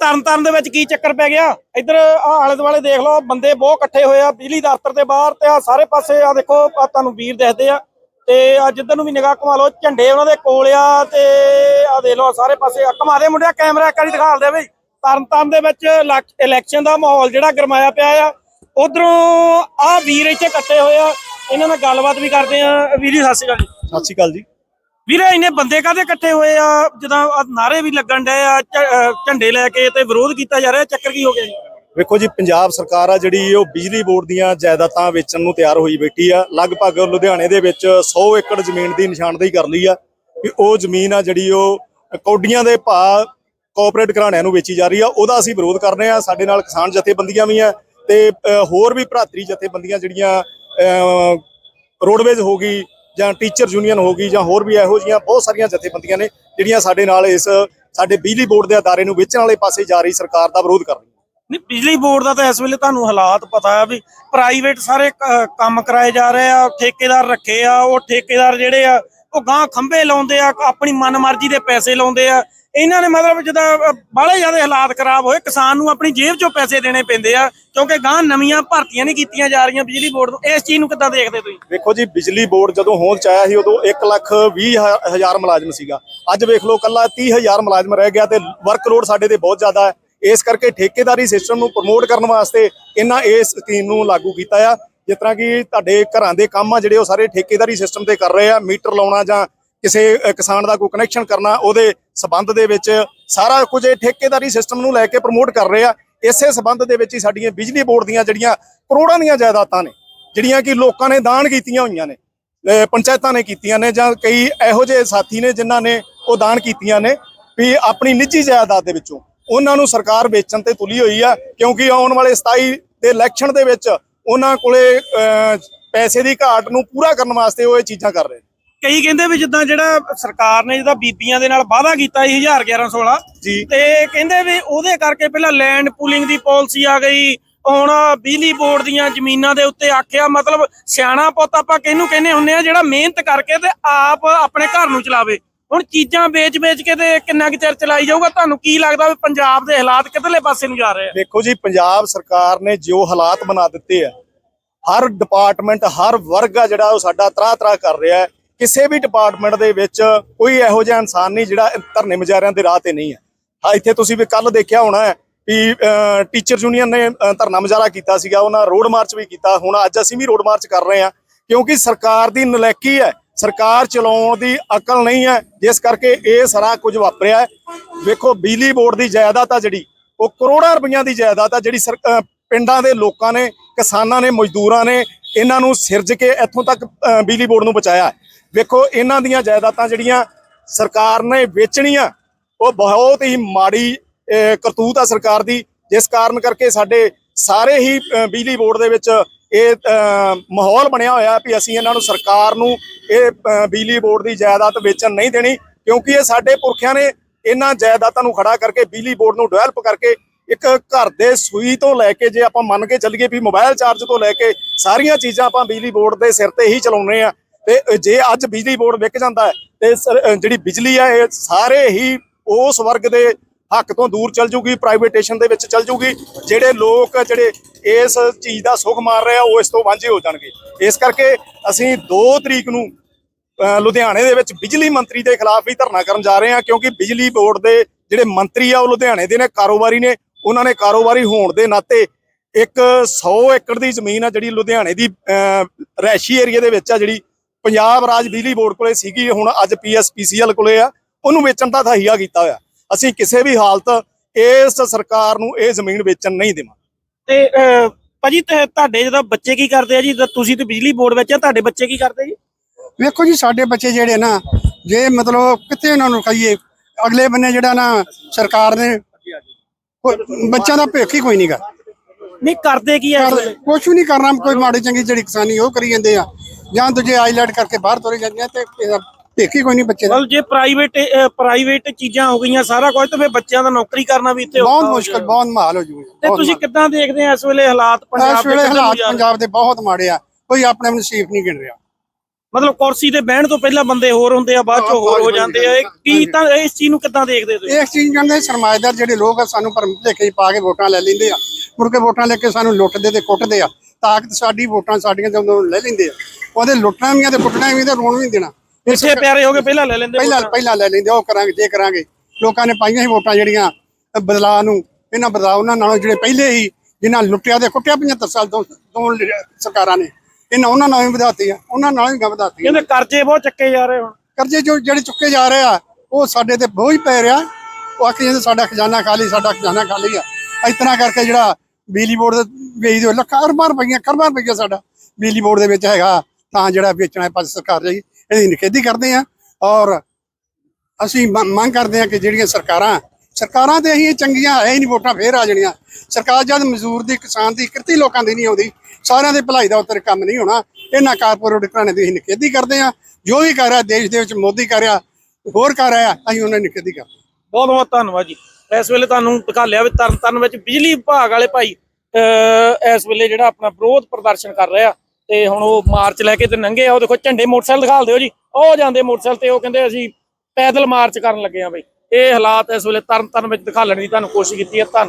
ਤਰਨਤਾਰਨ ਦੇ ਵਿੱਚ ਕੀ ਚੱਕਰ ਪੈ ਗਿਆ? ਇੱਧਰ ਆ ਆਲੇ ਦੁਆਲੇ ਦੇਖ ਲਓ, ਬੰਦੇ ਬਹੁਤ ਇਕੱਠੇ ਹੋਏ ਆ, ਬਿਜਲੀ ਦਫ਼ਤਰ ਦੇ ਬਾਹਰ ਤੇ ਆ ਸਾਰੇ ਪਾਸੇ ਆ ਦੇਖੋ ਆ ਤੁਹਾਨੂੰ ਵੀਰ ਦਿਖਦੇ ਆ। ਤੇ ਆ ਜਿੱਧਰ ਨੂੰ ਵੀ ਨਿਗਾਹ ਘੁਮਾ ਲਓ, ਝੰਡੇ ਉਹਨਾਂ ਦੇ ਕੋਲ ਆ ਤੇ ਆ ਦੇਖ ਲਓ ਸਾਰੇ ਪਾਸੇ ਆ ਘੁਮਾ ਦੇ ਮੁੰਡਿਆ, ਕੈਮਰਾ ਇੱਕ ਵਾਰੀ ਦਿਖਾ ਦੇ ਬਈ। ਤਰਨਤਾਰਨ ਦੇ ਵਿੱਚ ਇਲੈਕ- ਇਲੈਕਸ਼ਨ ਦਾ ਮਾਹੌਲ ਜਿਹੜਾ ਗਰਮਾਇਆ ਪਿਆ ਆ। ਉਧਰੋਂ ਆ ਵੀਰ ਇੱਥੇ ਇਕੱਠੇ ਹੋਏ ਆ। ਇਹਨਾਂ ਨਾਲ ਗੱਲਬਾਤ ਵੀ ਕਰਦੇ ਆ। ਵੀਰ ਜੀ, ਸਤਿ ਸ਼੍ਰੀ ਅਕਾਲ ਜੀ। ਸਤਿ ਸ਼੍ਰੀ ਅਕਾਲ ਜੀ। ਵੀਰੇ, ਇੰਨੇ ਬੰਦੇ ਕਾਹਦੇ ਇਕੱਠੇ ਹੋਏ ਆ? ਜਦੋਂ ਨਾਰੇ ਵੀ ਲੱਗਣ ਡਏ ਆ ਝੰਡੇ ਲੈ ਕੇ ਤੇ ਵਿਰੋਧ ਕੀਤਾ ਜਾ ਰਿਹਾ ਚੱਕਰ ਕੀ ਹੋ ਗਿਆ ਜੀ? ਵੇਖੋ ਜੀ, ਪੰਜਾਬ ਸਰਕਾਰ ਆ ਜਿਹੜੀ, ਉਹ ਬਿਜਲੀ ਬੋਰਡ ਦੀਆਂ ਜਾਇਦਾਦਾਂ ਵੇਚਣ ਨੂੰ ਤਿਆਰ ਹੋਈ ਬੈਠੀ ਆ। ਲਗਭਗ ਲੁਧਿਆਣੇ ਦੇ ਵਿੱਚ 100 ਏਕੜ ਜ਼ਮੀਨ ਦੀ ਨਿਸ਼ਾਨਦੇਹੀ ਕਰ ਲਈ ਆ ਕਿ ਉਹ ਜ਼ਮੀਨ ਆ ਜਿਹੜੀ, ਉਹ ਕੌਡੀਆਂ ਦੇ ਭਾਅ ਕੋਆਪਰੇਟ ਘਰਾਣਿਆਂ ਨੂੰ ਵੇਚੀ ਜਾ ਰਹੀ ਆ। ਉਹਦਾ ਅਸੀਂ ਵਿਰੋਧ ਕਰ ਰਹੇ ਆ। ਸਾਡੇ ਨਾਲ ਕਿਸਾਨ ਜਥੇਬੰਦੀਆਂ ਵੀ ਆ ਤੇ ਹੋਰ ਵੀ ਭਰਾਤਰੀ ਜਥੇਬੰਦੀਆਂ ਜਿਹੜੀਆਂ ਰੋਡਵੇਜ਼ ਹੋ ਗਈ ਜਾਂ ਟੀਚਰ ਯੂਨੀਅਨ ਹੋ ਗਈ ਜਾਂ ਹੋਰ ਵੀ ਇਹੋ ਜਿਹੀਆਂ ਬਹੁਤ ਸਾਰੀਆਂ ਜਥੇਬੰਦੀਆਂ ਨੇ, ਜਿਹੜੀਆਂ ਸਾਡੇ ਨਾਲ ਇਸ, ਸਾਡੇ ਬਿਜਲੀ ਬੋਰਡ ਦੇ ਅਦਾਰੇ ਨੂੰ ਵੇਚਣ ਵਾਲੇ ਪਾਸੇ ਜਾ ਰਹੀ ਸਰਕਾਰ ਦਾ ਵਿਰੋਧ ਕਰ ਰਹੀ ਨਹੀਂ, ਬਿਜਲੀ ਬੋਰਡ ਦਾ ਤਾਂ ਇਸ ਵੇਲੇ ਤੁਹਾਨੂੰ ਹਾਲਾਤ ਪਤਾ ਆ ਵੀ ਪ੍ਰਾਈਵੇਟ ਸਾਰੇ ਕੰਮ ਕਰਾਏ ਜਾ ਰਹੇ ਆ, ਠੇਕੇਦਾਰ ਰੱਖੇ ਆ, ਉਹ ਠੇਕੇਦਾਰ ਜਿਹੜੇ ਆ, ਉਹ ਗਾਂ ਖੰਭੇ ਲਾਉਂਦੇ ਆ, ਆਪਣੀ ਮਨਮਰਜ਼ੀ ਦੇ ਪੈਸੇ ਲਾਉਂਦੇ ਆ ਇਹਨਾਂ ਨੇ ਮਤਲਬ ਜਦੋਂ ਬਾਹਲੇ ਜ਼ਿਆਦਾ ਹਾਲਾਤ ਖਰਾਬ ਹੋਏ, ਕਿਸਾਨ ਨੂੰ ਆਪਣੀ ਜੇਬ ਚੋਂ ਪੈਸੇ ਦੇਣੇ ਪੈਂਦੇ ਆ, ਕਿਉਂਕਿ ਗਾਂ ਨਵੀਆਂ ਭਰਤੀਆਂ ਨਹੀਂ ਕੀਤੀਆਂ ਜਾ ਰਹੀਆਂ ਬਿਜਲੀ ਬੋਰਡ ਨੂੰ ਇਸ ਚੀਜ਼ ਨੂੰ ਕਿੱਦਾਂ ਦੇਖਦੇ ਤੁਸੀਂ? ਦੇਖੋ ਜੀ, ਬਿਜਲੀ ਬੋਰਡ ਜਦੋਂ ਹੋਂਦ ਚ ਆਇਆ ਸੀ, ਉਦੋਂ 1 ਲੱਖ 20 ਹਜ਼ਾਰ ਮੁਲਾਜ਼ਮ ਸੀਗਾ। ਅੱਜ ਵੇਖ ਲਓ ਕੱਲਾ 30 ਹਜ਼ਾਰ ਮੁਲਾਜ਼ਮ ਰਹਿ ਗਿਆ ਤੇ ਵਰਕਲੋਡ ਸਾਡੇ ਤੇ ਬਹੁਤ ਜ਼ਿਆਦਾ ਹੈ। ਇਸ ਕਰਕੇ ਠੇਕੇਦਾਰੀ ਸਿਸਟਮ ਨੂੰ ਪ੍ਰਮੋਟ ਕਰਨ ਵਾਸਤੇ ਇਹਨਾਂ ਇਸ ਸਕੀਮ ਨੂੰ ਲਾਗੂ ਕੀਤਾ ਆ। ਜਿਸ ਤਰ੍ਹਾਂ ਕਿ ਤੁਹਾਡੇ ਘਰਾਂ ਦੇ ਕੰਮ ਆ ਜਿਹੜੇ, ਉਹ ਸਾਰੇ ਠੇਕੇਦਾਰੀ ਸਿਸਟਮ ਤੇ ਕਰ ਰਹੇ ਆ। ਮੀਟਰ ਲਾਉਣਾ ਜਾਂ ਕਿਸੇ ਕਿਸਾਨ ਦਾ ਕੋਈ ਕਨੈਕਸ਼ਨ ਕਰਨਾ, ਉਹਦੇ ਸਬੰਧ ਦੇ ਵਿੱਚ ਸਾਰਾ ਕੁਝ ਇਹ ਠੇਕੇਦਾਰੀ ਸਿਸਟਮ ਨੂੰ ਲੈ ਕੇ ਪ੍ਰਮੋਟ ਕਰ ਰਹੇ ਆ। ਇਸੇ ਸਬੰਧ ਦੇ ਵਿੱਚ ਹੀ ਸਾਡੀਆਂ ਬਿਜਲੀ ਬੋਰਡ ਦੀਆਂ ਜਿਹੜੀਆਂ ਕਰੋੜਾਂ ਦੀਆਂ ਜਾਇਦਾਦਾਂ ਨੇ, ਜਿਹੜੀਆਂ ਕਿ ਲੋਕਾਂ ਨੇ ਦਾਨ ਕੀਤੀਆਂ ਹੋਈਆਂ ਨੇ ਪੰਚਾਇਤਾਂ ਨੇ ਕੀਤੀਆਂ ਨੇ ਜਾਂ ਕਈ ਇਹੋ ਜਿਹੇ ਸਾਥੀ ਨੇ ਜਿਨ੍ਹਾਂ ਨੇ ਉਹ ਦਾਨ ਕੀਤੀਆਂ ਨੇ ਵੀ ਆਪਣੀ ਨਿੱਜੀ ਜਾਇਦਾਦ ਦੇ ਵਿੱਚੋਂ। ਉਹਨਾਂ ਨੂੰ ਸਰਕਾਰ ਵੇਚਣ ਤੇ ਤੁਲੀ ਹੋਈ ਆ, ਕਿਉਂਕਿ ਆਉਣ ਵਾਲੇ 27 ਦੇ ਇਲੈਕਸ਼ਨ ਦੇ ਵਿੱਚ ਉਹਨਾਂ ਕੋਲੇ ਪੈਸੇ ਦੀ ਘਾਟ ਨੂੰ ਪੂਰਾ ਕਰਨ ਵਾਸਤੇ ਉਹ ਇਹ ਚੀਜ਼ਾਂ ਕਰ ਰਹੇ ਨੇ। ਕਈ ਕਹਿੰਦੇ ਵੀ ਜਿੱਦਾਂ ਜਿਹੜਾ ਸਰਕਾਰ ਨੇ ਜਿਹਦਾ ਬੀਬੀਆਂ ਦੇ ਨਾਲ ਵਾਅਦਾ ਕੀਤਾ ਸੀ 1116 ਜੀ। ਤੇ ਕਹਿੰਦੇ ਵੀ ਉਹਦੇ ਕਰਕੇ ਪਹਿਲਾਂ ਲੈਂਡ ਪੂਲਿੰਗ ਦੀ ਪਾਲਿਸੀ ਆ ਗਈ ਹੁਣ ਬਿਜਲੀ ਬੋਰਡ ਦੀਆਂ ਜ਼ਮੀਨਾਂ ਦੇ ਉੱਤੇ ਆਖਿਆ ਮਤਲਬ ਸਿਆਣਾ ਪੁੱਤ ਆਪਾਂ ਕਿਹਨੂੰ ਕਹਿੰਦੇ ਹੁੰਨੇ ਆ ਜਿਹੜਾ ਮਿਹਨਤ ਕਰਕੇ ਤੇ ਆਪ ਆਪਣੇ ਘਰ ਨੂੰ ਚਲਾਵੇ। ਹੁਣ ਚੀਜ਼ਾਂ ਵੇਚ-ਵੇਚ ਕੇ ਤੇ ਕਿੰਨਾ ਕੁ ਚਿਰ ਚਲਾਈ ਜਾਊਗਾ ਤੁਹਾਨੂੰ ਕੀ ਲੱਗਦਾ ਵੀ ਪੰਜਾਬ ਦੇ ਹਾਲਾਤ ਕਿੱਧਰਲੇ ਪਾਸੇ ਨੂੰ ਜਾ ਰਹੇ ਆ? ਦੇਖੋ ਜੀ ਪੰਜਾਬ ਸਰਕਾਰ ਨੇ ਜੋ ਹਾਲਾਤ ਬਣਾ ਦਿੱਤੇ ਆ ਹਰ ਡਿਪਾਰਟਮੈਂਟ ਹਰ ਵਰਗ ਆ ਜਿਹੜਾ ਉਹ ਸਾਡਾ ਤਰਾ ਤਰਾ ਕਰ ਰਿਹਾ ਹੈ। ਕਿਸੇ ਵੀ ਡਿਪਾਰਟਮੈਂਟ ਦੇ ਵਿੱਚ ਕੋਈ ਇਹੋ ਜਿਹਾ ਇਨਸਾਨ ਨਹੀਂ ਜਿਹੜਾ ਧਰਨੇ ਮੁਜ਼ਾਹਰਿਆਂ ਦੇ ਰਾਹ ਤੇ ਨਹੀਂ ਹੈ। ਹਾਂ, ਇੱਥੇ ਤੁਸੀਂ ਵੀ ਕੱਲ ਦੇਖਿਆ ਹੋਣਾ ਹੈ ਵੀ ਟੀਚਰ ਯੂਨੀਅਨ ਨੇ ਧਰਨਾ ਮੁਜ਼ਾਹਰਾ ਕੀਤਾ ਸੀਗਾ, ਉਹਨਾਂ ਰੋਡ ਮਾਰਚ ਵੀ ਕੀਤਾ। ਹੁਣ ਅੱਜ ਅਸੀਂ ਵੀ ਰੋਡ ਮਾਰਚ ਕਰ ਰਹੇ ਹਾਂ, ਕਿਉਂਕਿ ਸਰਕਾਰ ਦੀ ਨਲੈਕੀ ਹੈ। ਸਰਕਾਰ ਚਲਾਉਣ ਦੀ ਅਕਲ ਨਹੀਂ ਹੈ। ਜਿਸ ਕਰਕੇ ਇਹ ਸਾਰਾ ਕੁਝ ਵਾਪਰਿਆ ਵੇਖੋ, ਬਿਜਲੀ ਬੋਰਡ ਦੀ ਜਾਇਦਾਦ ਆ ਜਿਹੜੀ, ਉਹ ਕਰੋੜਾਂ ਰੁਪਈਆਂ ਦੀ ਜਾਇਦਾਦ ਆ ਜਿਹੜੀ ਸਰ- ਪਿੰਡਾਂ ਦੇ ਲੋਕਾਂ ਨੇ, ਕਿਸਾਨਾਂ ਨੇ, ਮਜ਼ਦੂਰਾਂ ਨੇ, ਇਹਨਾਂ ਨੂੰ ਸਿਰਜ ਕੇ ਇੱਥੋਂ ਤੱਕ ਬਿਜਲੀ ਬੋਰਡ ਨੂੰ ਬਚਾਇਆ ਵੇਖੋ, ਇਹਨਾਂ ਦੀਆਂ ਜਾਇਦਾਦਾਂ ਜਿਹੜੀਆਂ ਸਰਕਾਰ ਨੇ ਵੇਚਣੀਆਂ, ਉਹ ਬਹੁਤ ਹੀ ਮਾੜੀ ਕਰਤੂਤ ਆ ਸਰਕਾਰ ਦੀ। ਜਿਸ ਕਾਰਨ ਕਰਕੇ ਸਾਡੇ ਸਾਰੇ ਹੀ ਬਿਜਲੀ ਬੋਰਡ ਦੇ ਵਿੱਚ ਇਹ ਮਾਹੌਲ ਬਣਿਆ ਹੋਇਆ ਵੀ ਅਸੀਂ ਇਹਨਾਂ ਨੂੰ ਸਰਕਾਰ ਨੂੰ ਇਹ ਬਿਜਲੀ ਬੋਰਡ ਦੀ ਜਾਇਦਾਦ ਵੇਚਣ ਨਹੀਂ ਦੇਣੀ, ਕਿਉਂਕਿ ਇਹ ਸਾਡੇ ਪੁਰਖਿਆਂ ਨੇ ਇਹਨਾਂ ਜਾਇਦਾਦਾਂ ਨੂੰ ਖੜਾ ਕਰਕੇ ਬਿਜਲੀ ਬੋਰਡ ਨੂੰ ਡਿਵੈਲਪ ਕਰਕੇ ਇੱਕ ਘਰ ਦੇ ਸੂਈ ਤੋਂ ਲੈ ਕੇ ਜੇ ਆਪਾਂ ਮੰਨ ਕੇ ਚੱਲੀਏ ਵੀ ਮੋਬਾਈਲ ਚਾਰਜ ਤੋਂ ਲੈ ਕੇ ਸਾਰੀਆਂ ਚੀਜ਼ਾਂ ਆਪਾਂ ਬਿਜਲੀ ਬੋਰਡ ਦੇ ਸਿਰ ਤੇ ਹੀ ਚਲਾਉਨੇ ਆ ਤੇ ਜੇ ਅੱਜ ਬਿਜਲੀ ਬੋਰਡ ਵਿਕ ਜਾਂਦਾ ਹੈ ਤੇ ਜਿਹੜੀ ਬਿਜਲੀ ਹੈ ਇਹ ਸਾਰੇ ਹੀ ਉਸ ਵਰਗ ਦੇ ਹੱਕ ਤੋਂ ਦੂਰ ਚਲ ਜੂਗੀ ਪ੍ਰਾਈਵੇਟੇਸ਼ਨ ਦੇ ਵਿੱਚ ਚਲ ਜੂਗੀ ਜਿਹੜੇ ਲੋਕ ਜਿਹੜੇ ਇਸ ਚੀਜ਼ ਦਾ ਸੁੱਖ ਮਾਰ ਰਹੇ ਆ ਉਹ ਇਸ ਤੋਂ ਵਾਂਝੇ ਹੋ ਜਾਣਗੇ। ਇਸ ਕਰਕੇ ਅਸੀਂ 2 ਤਰੀਕ ਨੂੰ ਲੁਧਿਆਣੇ ਦੇ ਵਿੱਚ ਬਿਜਲੀ ਮੰਤਰੀ ਦੇ ਖਿਲਾਫ ਹੀ ਧਰਨਾ ਕਰਨ ਜਾ ਰਹੇ ਹਾਂ ਕਿਉਂਕਿ ਬਿਜਲੀ ਬੋਰਡ ਦੇ ਜਿਹੜੇ ਮੰਤਰੀ ਆ ਉਹ ਲੁਧਿਆਣੇ ਦੇ ਨੇ ਕਾਰੋਬਾਰੀ ਨੇ ਉਹਨਾਂ ਨੇ ਕਾਰੋਬਾਰੀ ਹੋਣ ਦੇ ਨਾਤੇ ਇੱਕ 100 ਏਕੜ ਦੀ ਜ਼ਮੀਨ ਆ ਜਿਹੜੀ ਲੁਧਿਆਣੇ ਦੀ ਅਹ, ਰਿਹਾਇਸ਼ੀ ਏਰੀਆ ਦੇ ਵਿੱਚ ਆ ਜਿਹੜੀ ਪੰਜਾਬ ਰਾਜ ਬਿਜਲੀ ਬੋਰਡ ਕੋਲੇ ਸੀਗੀ ਹੁਣ ਅੱਜ ਪੀਐਸਪੀਸੀਐਲ ਕੋਲੇ ਆ ਉਹਨੂੰ ਵੇਚਣ ਦਾ ਥਹੀਆ ਕੀਤਾ ਹੋਇਆ। ਅਸੀਂ ਕਿਸੇ ਵੀ ਹਾਲਤ ਇਸ ਸਰਕਾਰ ਨੂੰ ਇਹ ਜ਼ਮੀਨ ਵੇਚਣ ਨਹੀਂ ਦੇਵਾਂਗੇ। ਤੇ ਭਾਜੀ ਤੁਹਾਡੇ ਜਦੋਂ ਬੱਚੇ ਕੀ ਕਰਦੇ ਆ ਜੀ? ਤੁਸੀਂ ਤੇ ਬਿਜਲੀ ਬੋਰਡ ਵਿੱਚ ਆ ਤੁਹਾਡੇ ਬੱਚੇ ਕੀ ਕਰਦੇ ਜੀ? ਵੇਖੋ ਜੀ ਸਾਡੇ ਬੱਚੇ ਜਿਹੜੇ ਨਾ ਜੇ ਮਤਲਬ ਕਿੱਥੇ ਉਹਨਾਂ ਨੂੰ ਕਹੀਏ ਅਗਲੇ ਬੰਨੇ ਜਿਹੜਾ ਨਾ ਸਰਕਾਰ ਨੇ ਬੱਚਿਆਂ ਦਾ ਭੇਖ ਹੀ ਕੋਈ ਨਹੀਂਗਾ ਨਹੀਂ ਕਰਦੇ ਕੀ ਆ? ਕੁਝ ਵੀ ਨਹੀਂ ਕਰਨਾ ਕੋਈ ਮਾੜੀ ਚੰਗੀ ਜਿਹੜੀ ਕਿਸਾਨੀ ਉਹ ਕਰੀ ਜਾਂਦੇ ਆ। ਜਾਂ ਦੂਜੇ ਆਈਲੈਟ ਕਰਕੇ ਬਾਹਰ ਤੁਰੇ ਜਾਂਦੇ ਆ ਤੇ ਇਹਦਾ ਹੀ ਕੋਈ ਨਹੀਂ ਬੱਚੇ ਦਾ। ਮਤਲਬ ਜੇ ਪ੍ਰਾਈਵੇਟ ਪ੍ਰਾਈਵੇਟ ਚੀਜ਼ਾਂ ਹੋ ਗਈਆਂ ਸਾਰਾ ਕੁਝ ਤਾਂ ਫਿਰ ਬੱਚਿਆਂ ਦਾ ਨੌਕਰੀ ਕਰਨਾ ਵੀ ਇੱਥੇ ਬਹੁਤ ਔਖਾ ਹੋ ਮੁਸ਼ਕਲ। ਬਹੁਤ ਮਾਲ ਹੋ ਜੂਗਾ ਤੇ ਤੁਸੀਂ ਕਿੱਦਾਂ ਦੇਖਦੇ ਆ ਇਸ ਵੇਲੇ ਹਾਲਾਤ ਪੰਜਾਬ ਇਸ ਦੇ ਵੇਲੇ ਨੂੰ ਹਾਲਾਤ? ਪੰਜਾਬ ਦੇ ਬਹੁਤ ਮਾੜੇ ਆ। ਕੋਈ ਆਪਣੇ ਨਸੀਬ ਨਹੀਂ ਗਿਣ ਰਿਹਾ। ਮਤਲਬ ਕੁਰਸੀ ਤੇ ਬਹਿਣ ਤੋਂ ਪਹਿਲਾਂ ਬੰਦੇ ਹੋਰ ਹੁੰਦੇ ਆ ਬਾਅਦ ਚ ਹੋਰ ਹੋ ਜਾਂਦੇ ਆ। ਇਹ ਕੀ ਤਾਂ ਇਸ ਚੀਜ਼ ਨੂੰ ਕਿੱਦਾਂ ਦੇਖਦੇ ਤੁਸੀਂ? ਇਸ ਚੀਜ਼ ਕਹਿੰਦੇ ਸਰਮਾਇਦਾਰ ਜਿਹੜੇ ਲੋਕ ਆ ਸਾਨੂੰ ਭਰਮ ਭੁਲੇਖੇ 'ਚ ਪਾ ਕੇ ਵੋਟਾਂ ਲੈ ਲੈਂਦੇ ਆ। ਮੁੜ ਕੇ ਵੋਟਾਂ ਲੈ ਕੇ ਸਾਨੂੰ ਲੁੱਟਦੇ ਤੇ ਕੁੱਟਦੇ ਆ। ਤਾਕਤ ਸਾਡੀ ਵੋਟਾਂ ਸਾਡੀਆਂ ਜਦੋਂ ਲੈ ਲੈਂਦੇ ਆ। ਉਹਦੇ ਲੁੱਟਣਾ ਵੀ ਆ ਤੇ ਕੁੱਟਣਾ ਵੀ ਤੇ ਰੋਣ ਵੀ ਨੀ ਦੇਣਾ। ਪਿੱਛੇ ਪਿਆਰੇ ਹੋ ਕੇ ਪਹਿਲਾਂ ਲੈ ਲੈਂਦੇ ਪਹਿਲਾਂ ਵੋਟਾਂ। ਪਹਿਲਾਂ ਲੈ ਲੈਂਦੇ ਉਹ ਕਰਾਂਗੇ ਜੇ ਕਰਾਂਗੇ। ਲੋਕਾਂ ਨੇ ਪਾਈਆਂ ਸੀ ਵੋਟਾਂ ਜਿਹੜੀਆਂ ਬਦਲਾਅ ਨੂੰ। ਇਹਨਾਂ ਬਦਲਾਅ ਉਹਨਾਂ ਨਾਲੋਂ ਜਿਹੜੇ ਪਹਿਲੇ ਹੀ ਜਿਨ੍ਹਾਂ ਲੁੱਟਿਆ ਤੇ ਕੁੱਟਿਆ 75 ਸਾਲ ਤੋਂ ਤੋਂ ਲ- ਸਰਕਾਰਾਂ ਨੇ। ਇਹਨਾਂ ਉਹਨਾਂ ਨਾਲ ਵੀ ਵਧਾਤੀ ਆ ਉਹਨਾਂ ਨਾਲ ਵੀ ਵਧਾਤੀ ਆ ਕਹਿੰਦੇ ਕਰਜ਼ੇ ਬਹੁਤ ਚੱਕੇ ਜਾ ਰਹੇ ਹੁਣ। ਕਰਜ਼ੇ ਜੋ ਜਿਹੜੇ ਚੁੱਕੇ ਜਾ ਰਹੇ ਆ ਉਹ ਸਾਡੇ ਤੇ ਬੋਝ ਪੈ ਰਿਹਾ। ਉਹ ਆਖੀ ਜਾਂਦੇ ਸਾਡਾ ਖਜ਼ਾਨਾ ਖਾਲੀ ਸਾਡਾ ਖਜ਼ਾਨਾ ਖਾਲੀ ਆ। ਤਰ੍ਹਾਂ ਕਰਕੇ ਜਿਹੜਾ ਬਿਜਲੀ ਬੋਰਡ ਦੇ ਵੇਚ ਦਿਓ ਲੱਖਾਂ ਅਰਬਾਂ ਰੁਪਈਆ ਕਰਬਾਂ ਰੁਪਈਆ ਸਾਡਾ ਬਿਜਲੀ ਬੋਰਡ ਦੇ ਵਿੱਚ ਹੈਗਾ। ਤਾਂ ਜਿਹੜਾ ਵੇਚਣਾ ਹੈ ਪਾਸ ਸਰਕਾਰ ਲਈ ਇਹਦੀ ਨਿਖੇਧੀ ਕਰਦੇ ਆ ਔਰ ਅਸੀਂ ਮ- ਮੰਗ ਕਰਦੇ ਆ ਕਿ ਜਿਹੜੀਆਂ ਸਰਕਾਰਾਂ ਸਰਕਾਰਾਂ ਤੇ ਅਸੀਂ ਚੰਗੀਆਂ ਹੈ ਹੀ ਨਹੀਂ, ਵੋਟਾਂ ਫੇਰ ਆ ਜਾਣੀਆਂ। ਸਰਕਾਰ ਜਦ ਮਜ਼ਦੂਰ ਦੀ, ਕਿਸਾਨ ਦੀ, ਕਿਰਤੀ ਲੋਕਾਂ ਦੀ ਨਹੀਂ ਆਉਂਦੀ, ਸਾਰਿਆਂ ਦੇ ਭਲਾਈ ਦਾ ਉੱਤੇ ਕੰਮ ਨਹੀਂ ਹੋਣਾ, ਇਹਨਾਂ ਕਾਰਪੋਰੇਟ ਘਰਾਣੇ ਦੀ ਅਸੀਂ ਨਿਖੇਧੀ ਕਰਦੇ ਆ ਜੋ ਵੀ ਕਰ ਰਿਹਾ, ਦੇਸ਼ ਦੇ ਵਿੱਚ ਮੋਦੀ ਕਰ ਰਿਹਾ, ਹੋਰ ਕਰ ਰਿਹਾ, ਅਸੀਂ ਉਹਨਾਂ ਦੀ ਨਿਖੇਧੀ ਕਰਦੇ ਹਾਂ। ਬਹੁਤ ਬਹੁਤ ਧੰਨਵਾਦ ਜੀ। ਇਸ ਵੇਲੇ ਤੁਹਾਨੂੰ ਦਿਖਾ ਲਿਆ ਵੀ ਤਰਨਤਾਰਨ ਵਿੱਚ ਬਿਜਲੀ ਵਿਭਾਗ ਵਾਲੇ ਭਾਈ ਇਸ ਵੇਲੇ ਜਿਹੜਾ ਆਪਣਾ ਵਿਰੋਧ ਪ੍ਰਦਰਸ਼ਨ ਕਰ ਰਿਹਾ ਤੇ ਹੁਣ ਉਹ ਮਾਰਚ ਲੈ ਕੇ ਤੇ ਨੰਗੇ ਆ, ਉਹ ਦੇਖੋ ਝੰਡੇ ਮੋਟਰਸਾਈਕਲ ਦਿਖਾ ਦਿਓ ਜੀ। ਉਹ ਜਾਂਦੇ ਮੋਟਰਸਾਈਕਲ ਤੇ, ਉਹ ਕਹਿੰਦੇ ਅਸੀਂ ਪੈਦਲ ਮਾਰਚ ਕਰਨ ਲੱਗੇ ਆ ਬਈ। ਇਹ ਹਾਲਾਤ ਇਸ ਵੇਲੇ ਤਰਨ ਤਰਨਤਾਰਨ ਵਿੱਚ ਦਿਖਾਲਣ ਦੀ ਤੁਹਾਨੂੰ ਕੋਸ਼ਿਸ਼ ਕੀਤੀ ਹੈ, ਧੰਨਵਾਦ।